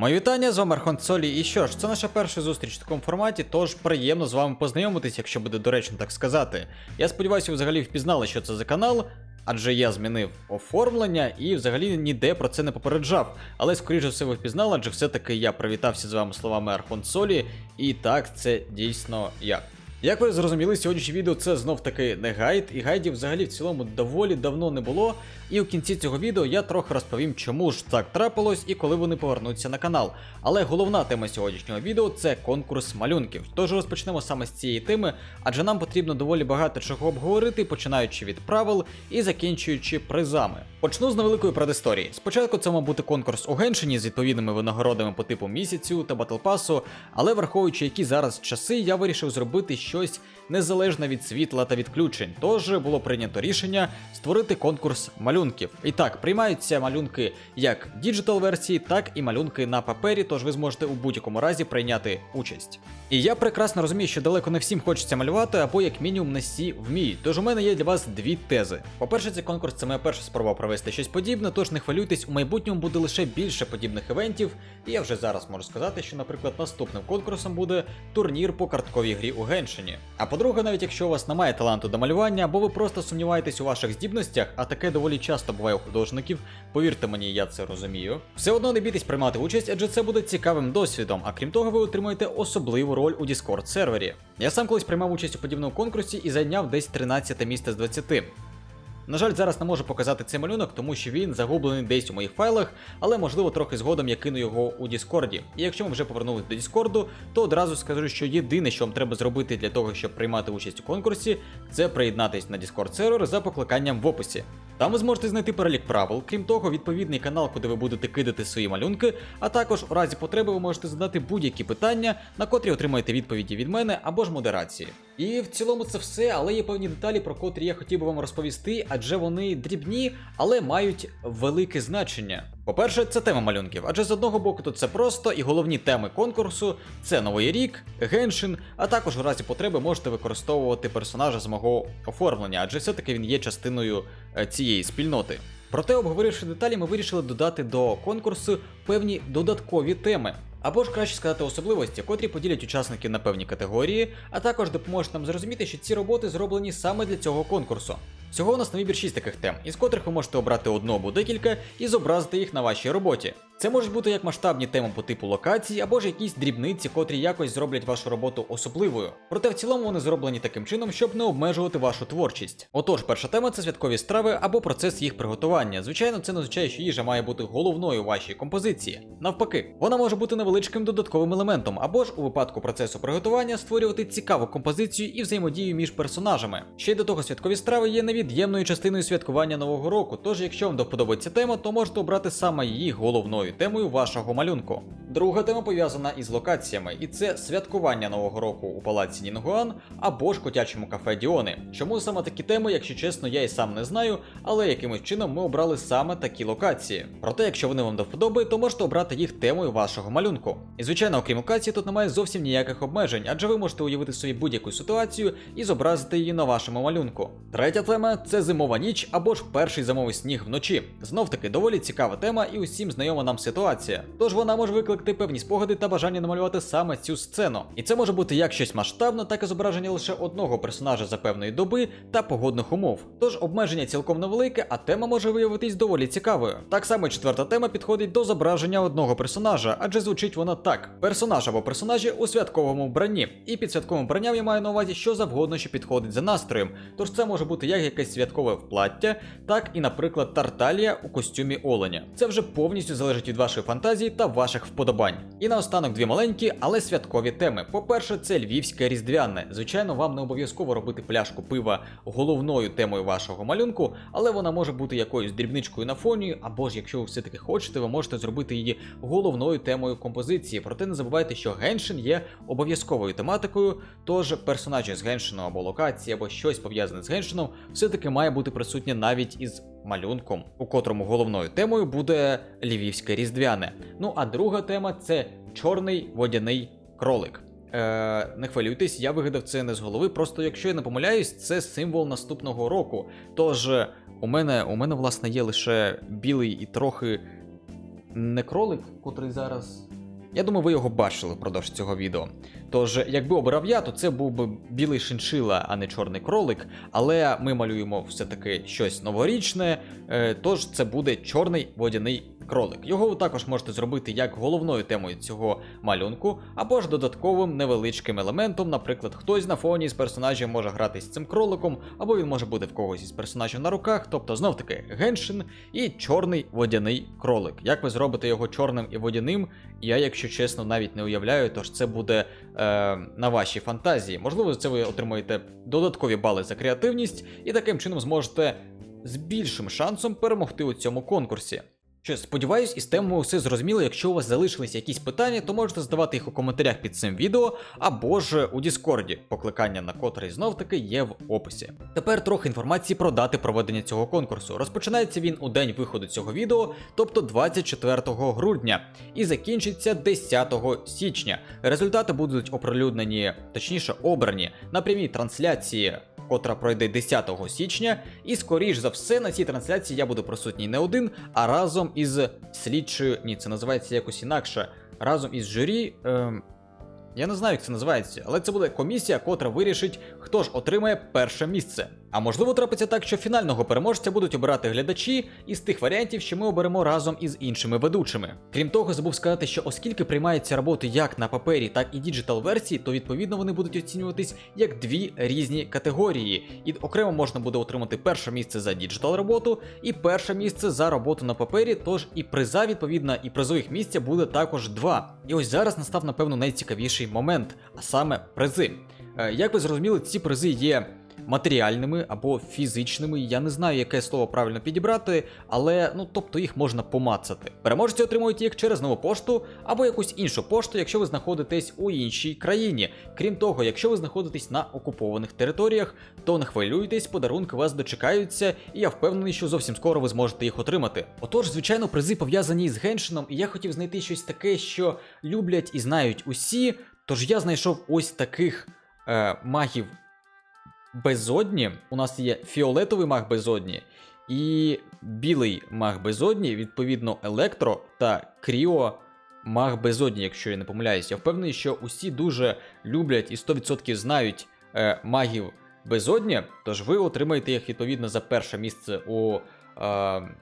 Мої вітання, з вами Архон Солі. І що ж, це наша перша зустріч в такому форматі, тож приємно з вами познайомитись, якщо буде доречно так сказати. Я сподіваюся, ви взагалі впізнали, що це за канал, адже я змінив оформлення і взагалі ніде про це не попереджав. Але скоріше все ви впізнали, адже все-таки я привітався з вами словами Архон Солі, і так, це дійсно я. Як ви зрозуміли, сьогоднішнє відео це знов таки не гайд, і гайдів взагалі в цілому доволі давно не було. І у кінці цього відео я трохи розповім, чому ж так трапилось і коли вони повернуться на канал. Але головна тема сьогоднішнього відео це конкурс малюнків. Тож розпочнемо саме з цієї теми, адже нам потрібно доволі багато чого обговорити, починаючи від правил і закінчуючи призами. Почну з невеликої предісторії. Спочатку це мав бути конкурс у Геншині з відповідними винагородами по типу місяцю та батлпасу, але враховуючи, які зараз часи, я вирішив зробити щось незалежне від світла та відключень. Тож було прийнято рішення створити конкурс малюнків. І так, приймаються малюнки як діджитал версії, так і малюнки на папері, тож ви зможете у будь-якому разі прийняти участь. І я прекрасно розумію, що далеко не всім хочеться малювати, або як мінімум не всі вміють. Тож у мене є для вас дві тези. По-перше, цей конкурс це моя перша спроба провести щось подібне, тож не хвилюйтесь, у майбутньому буде лише більше подібних івентів. І я вже зараз можу сказати, що, наприклад, наступним конкурсом буде турнір по картковій грі у Геншині. А по-друге, навіть якщо у вас немає таланту до малювання, або ви просто сумніваєтесь у ваших здібностях, а таке доволі часто буває у художників, повірте мені, я це розумію. Все одно не бійтесь приймати участь, адже це буде цікавим досвідом. А крім того, ви отримаєте особливу роль у Discord сервері. Я сам колись приймав участь у подібному конкурсі і зайняв десь 13 місце з 20. На жаль, зараз не можу показати цей малюнок, тому що він загублений десь у моїх файлах, але можливо трохи згодом я кину його у Діскорді. І якщо ми вже повернулися до Діскорду, то одразу скажу, що єдине, що вам треба зробити для того, щоб приймати участь у конкурсі, це приєднатись на Discord сервер за покликанням в описі. Там ви зможете знайти перелік правил, крім того, відповідний канал, куди ви будете кидати свої малюнки, а також у разі потреби ви можете задати будь-які питання, на котрі отримаєте відповіді від мене або ж модерації. І в цілому це все, але є певні деталі, про котрі я хотів би вам розповісти, адже вони дрібні, але мають велике значення. По-перше, це тема малюнків, адже з одного боку тут це просто, і головні теми конкурсу це Новий рік, Геншин, а також у разі потреби можете використовувати персонажа з мого оформлення, адже все-таки він є частиною е, цієї спільноти. Проте, обговоривши деталі, ми вирішили додати до конкурсу певні додаткові теми. Або ж краще сказати особливості, котрі поділять учасників на певні категорії, а також допоможуть нам зрозуміти, що ці роботи зроблені саме для цього конкурсу. Всього у нас на вибір 6 таких тем, із котрих ви можете обрати одну або декілька і зобразити їх на вашій роботі. Це можуть бути як масштабні теми по типу локацій, або ж якісь дрібниці, котрі якось зроблять вашу роботу особливою. Проте в цілому вони зроблені таким чином, щоб не обмежувати вашу творчість. Отож, перша тема це святкові страви або процес їх приготування. Звичайно, це не означає, що їжа має бути головною у вашій композиції. Навпаки, вона може бути невеличким додатковим елементом, або ж у випадку процесу приготування створювати цікаву композицію і взаємодію між персонажами. Ще й до того, святкові страви є невід'ємною частиною святкування нового року. Тож, якщо вам доподобається тема, то можете обрати саме її головною темою вашого малюнку. Друга тема пов'язана із локаціями, і це святкування нового року у палаці Нінгуан або ж котячому кафе Діони. Чому саме такі теми, якщо чесно, я і сам не знаю, але якимось чином ми обрали саме такі локації. Проте, якщо вони вам до вподоби, то можете обрати їх темою вашого малюнку. І звичайно, окрім локації, тут немає зовсім ніяких обмежень, адже ви можете уявити собі будь-яку ситуацію і зобразити її на вашому малюнку. Третя тема це зимова ніч або ж перший зимовий сніг вночі. Знов таки доволі цікава тема і усім знайома нам ситуація. Тож вона може викликати певні спогади та бажання намалювати саме цю сцену. І це може бути як щось масштабне, так і зображення лише одного персонажа за певної доби та погодних умов. Тож обмеження цілком невелике, а тема може виявитись доволі цікавою. Так само четверта тема підходить до зображення одного персонажа, адже звучить вона так: персонаж або персонажі у святковому вбранні. І під святковим вбранням я маю на увазі що завгодно, що підходить за настроєм. Тож це може бути як якесь святкове вплаття, так і, наприклад, тарталія у костюмі оленя. Це вже повністю залежить від вашої фантазії та ваших вподобань. І наостанок дві маленькі, але святкові теми. По-перше, це львівське різдвяне. Звичайно, вам не обов'язково робити пляшку пива головною темою вашого малюнку, але вона може бути якоюсь дрібничкою на фоні, або ж якщо ви все-таки хочете, ви можете зробити її головною темою композиції. Проте не забувайте, що геншин є обов'язковою тематикою, тож персонажі з геншину або локації, або щось пов'язане з геншином, все-таки має бути присутнє навіть із малюнком, у котрому головною темою буде львівське різдвяне. Ну а друга тема це чорний водяний кролик. Е, не хвилюйтесь, я вигадав це не з голови. Просто якщо я не помиляюсь, це символ наступного року. Тож у мене, у мене власне є лише білий і трохи не кролик, котрий зараз. Я думаю, ви його бачили впродовж цього відео. Тож, якби обирав я, то це був би білий шиншила, а не чорний кролик. Але ми малюємо все-таки щось новорічне, е, тож це буде чорний водяний кролик. Його ви також можете зробити як головною темою цього малюнку, або ж додатковим невеличким елементом. Наприклад, хтось на фоні з персонажів може грати з цим кроликом, або він може бути в когось із персонажів на руках. Тобто, знов таки, геншин і чорний водяний кролик. Як ви зробите його чорним і водяним, я, якщо чесно, навіть не уявляю, тож це буде на вашій фантазії. Можливо, це ви отримаєте додаткові бали за креативність і таким чином зможете з більшим шансом перемогти у цьому конкурсі. Що, сподіваюсь, із темою все зрозуміло. Якщо у вас залишились якісь питання, то можете задавати їх у коментарях під цим відео або ж у Діскорді, покликання на котрий знов таки є в описі. Тепер трохи інформації про дати проведення цього конкурсу. Розпочинається він у день виходу цього відео, тобто 24 грудня, і закінчиться 10 січня. Результати будуть оприлюднені, точніше обрані на прямій трансляції котра пройде 10 січня, і скоріш за все на цій трансляції я буду присутній не один, а разом із слідчою. Ні, це називається якось інакше. Разом із журі. Е... Я не знаю, як це називається, але це буде комісія, котра вирішить, хто ж отримає перше місце. А можливо, трапиться так, що фінального переможця будуть обирати глядачі із тих варіантів, що ми оберемо разом із іншими ведучими. Крім того, забув сказати, що оскільки приймаються роботи як на папері, так і діджитал версії, то відповідно вони будуть оцінюватись як дві різні категорії. І окремо можна буде отримати перше місце за діджитал роботу і перше місце за роботу на папері. Тож і приза, відповідно, і призових місця буде також два. І ось зараз настав, напевно, найцікавіший момент, а саме призи. Е, Як ви зрозуміли, ці призи є матеріальними або фізичними. Я не знаю, яке слово правильно підібрати, але ну тобто їх можна помацати. Переможці отримують їх через нову пошту або якусь іншу пошту, якщо ви знаходитесь у іншій країні. Крім того, якщо ви знаходитесь на окупованих територіях, то не хвилюйтесь, подарунки вас дочекаються, і я впевнений, що зовсім скоро ви зможете їх отримати. Отож, звичайно, призи пов'язані з геншином, і я хотів знайти щось таке, що люблять і знають усі. Тож я знайшов ось таких е, магів безодні. У нас є фіолетовий маг безодні і білий маг безодні, відповідно, електро та кріо маг безодні, якщо я не помиляюсь. Я впевнений, що усі дуже люблять і 100% знають е, магів безодні, тож ви отримаєте їх відповідно за перше місце у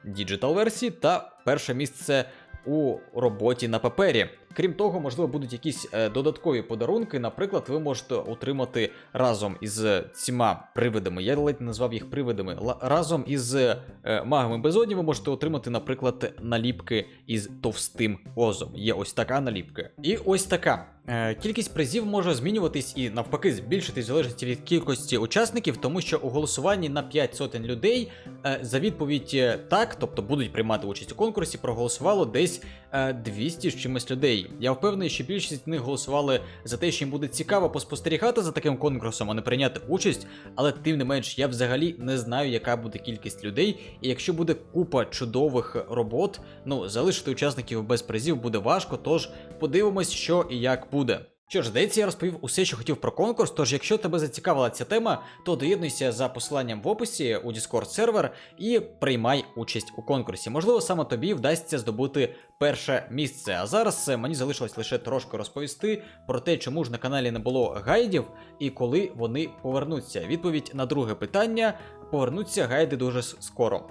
діджитал версії та перше місце у роботі на папері. Крім того, можливо, будуть якісь е, додаткові подарунки. Наприклад, ви можете отримати разом із цими привидами. Я ледь назвав їх привидами. Разом із е, магами безодні ви можете отримати, наприклад, наліпки із товстим озом. Є ось така наліпка. І ось така. Е, Кількість призів може змінюватись і навпаки збільшитись в залежності від кількості учасників, тому що у голосуванні на 5 сотень людей е, за відповідь е, так, тобто будуть приймати участь у конкурсі, проголосувало десь е, 200 з чимось людей. Я впевнений, що більшість з них голосували за те, що їм буде цікаво поспостерігати за таким конкурсом, а не прийняти участь. Але тим не менш, я взагалі не знаю, яка буде кількість людей. І якщо буде купа чудових робот, ну залишити учасників без призів буде важко. Тож подивимось, що і як буде. Що ж, здається, я розповів усе, що хотів про конкурс. Тож, якщо тебе зацікавила ця тема, то доєднуйся за посиланням в описі у Discord сервер і приймай участь у конкурсі. Можливо, саме тобі вдасться здобути перше місце. А зараз е, мені залишилось лише трошки розповісти про те, чому ж на каналі не було гайдів і коли вони повернуться. Відповідь на друге питання: повернуться гайди дуже скоро.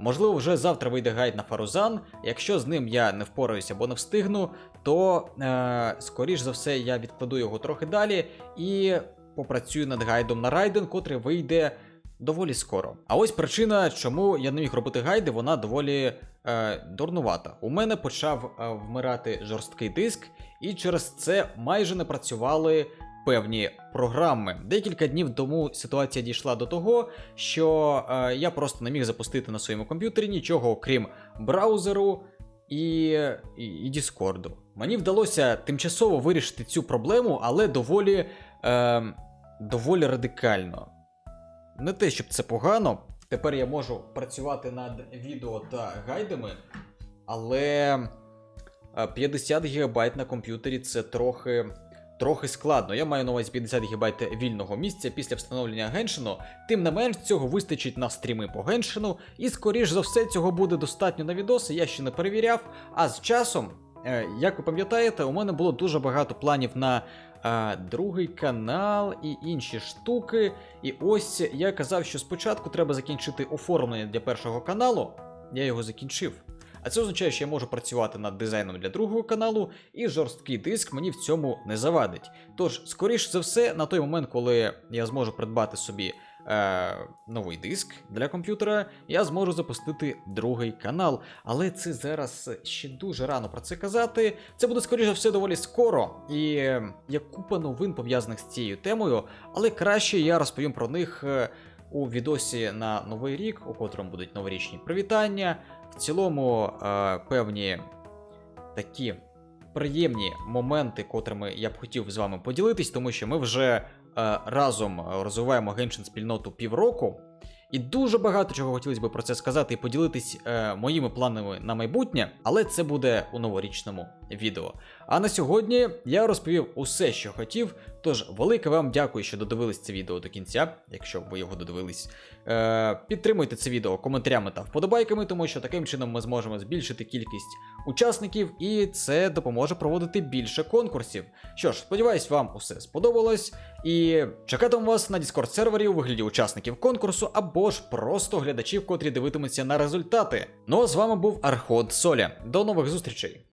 Можливо, вже завтра вийде гайд на Фарузан. Якщо з ним я не впораюся або не встигну, то е, скоріш за все я відкладу його трохи далі і попрацюю над гайдом на Райден, котрий вийде доволі скоро. А ось причина, чому я не міг робити гайди, вона доволі е, дурнувата. У мене почав е, вмирати жорсткий диск, і через це майже не працювали певні програми. Декілька днів тому ситуація дійшла до того, що е, я просто не міг запустити на своєму комп'ютері нічого окрім браузеру і, і, і Діскорду. Мені вдалося тимчасово вирішити цю проблему, але доволі, е, доволі радикально. Не те, щоб це погано. Тепер я можу працювати над відео та гайдами, але е, 50 ГБ на комп'ютері це трохи, трохи складно. Я маю на увазі 50 ГБ вільного місця після встановлення Геншину. Тим не менш, цього вистачить на стріми по Геншину, і скоріш за все цього буде достатньо на відоси. Я ще не перевіряв. А з часом, е, як ви пам'ятаєте, у мене було дуже багато планів на. е, Другий канал і інші штуки. І ось я казав, що спочатку треба закінчити оформлення для першого каналу. Я його закінчив. А це означає, що я можу працювати над дизайном для другого каналу, і жорсткий диск мені в цьому не завадить. Тож, скоріш за все, на той момент, коли я зможу придбати собі е, новий диск для комп'ютера, я зможу запустити другий канал. Але це зараз ще дуже рано про це казати. Це буде, скоріш за все, доволі скоро. І є купа новин пов'язаних з цією темою, але краще я розповім про них. е, у відосі на новий рік, у котрому будуть новорічні привітання, в цілому е, певні такі приємні моменти, котрими я б хотів з вами поділитись, тому що ми вже е, разом розвиваємо геншин спільноту півроку. І дуже багато чого хотілося б про це сказати і поділитись е, моїми планами на майбутнє, але це буде у новорічному відео. А на сьогодні я розповів усе, що хотів. Тож, велике вам дякую, що додивились це відео до кінця, якщо ви його додивились. Е, підтримуйте це відео коментарями та вподобайками, тому що таким чином ми зможемо збільшити кількість учасників, і це допоможе проводити більше конкурсів. Що ж, сподіваюсь, вам усе сподобалось. І чекатиму вас на Discord сервері у вигляді учасників конкурсу або ж просто глядачів, котрі дивитимуться на результати. Ну а з вами був Арход Соля. До нових зустрічей!